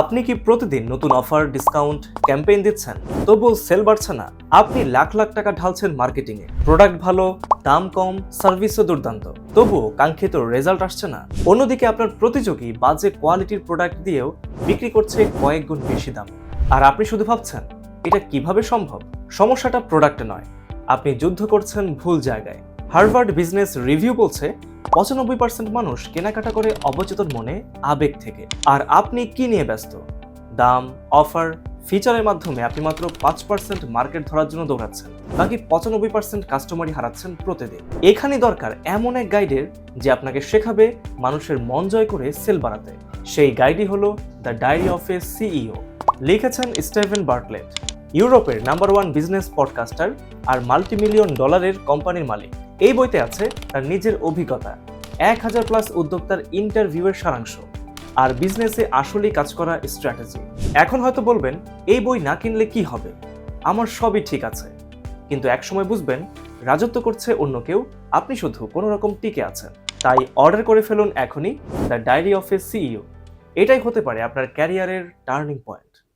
আপনি কি প্রতিদিন নতুন অফার ডিসকাউন্ট ক্যাম্পেইন দিচ্ছেন? তবুও সেল বাড়ছে না। আপনি লাখ লাখ টাকা ঢালছেন মার্কেটিংয়ে প্রোডাক্ট ভালো, দাম কম সার্ভিসও দুর্দান্ত। তবুও কাঙ্ক্ষিত রেজাল্ট আসছে না। অন্যদিকে আপনার প্রতিযোগী বাজে কোয়ালিটির প্রোডাক্ট দিয়েও বিক্রি করছে কয়েক গুণ বেশি দাম। আর আপনি শুধু ভাবছেন, এটা কীভাবে সম্ভব? সমস্যাটা প্রোডাক্টে নয়। আপনি যুদ্ধ করছেন ভুল জায়গায়। হার্ভার্ড বিজনেস রিভিউ বলছে, পঁচানব্বই পার্সেন্ট মানুষ কেনাকাটা করে অবচেতন মনে আবেগ থেকে। আর আপনি কি নিয়ে ব্যস্ত? দাম, অফার, ফিচারের মাধ্যমে আপনি মাত্র পাঁচ পার্সেন্ট মার্কেট ধরার জন্য দৌড়াচ্ছেন। বাকি পঁচানব্বই পার্সেন্ট কাস্টমারই হারাচ্ছেন প্রতিদিন। এখানে দরকার এমন এক গাইডের যে আপনাকে শেখাবে মানুষের মন জয় করে সেল বাড়াতে সেই গাইডই হলো the diary of a CEO লিখেছেন স্টেভেন বার্টলেট, ইউরোপের নাম্বার ওয়ান বিজনেস পডকাস্টার আর মাল্টিমিলিয়ন ডলারের কোম্পানির মালিক। এই বইতে আছে তার নিজের অভিজ্ঞতা, এক হাজার প্লাস উদ্যোক্তার ইন্টারভিউয়ের সারাংশ আর বিজনেসে আসলেই কাজ করা স্ট্র্যাটেজি এখন হয়তো বলবেন, এই বই না কিনলে কি হবে? আমার সবই ঠিক আছে। কিন্তু একসময় বুঝবেন, রাজত্ব করছে অন্য কেউ, আপনি শুধু কোনো রকম টিকে আছেন। তাই অর্ডার করে ফেলুন এখনই the diary of a CEO এটাই হতে পারে আপনার ক্যারিয়ারের টার্নিং পয়েন্ট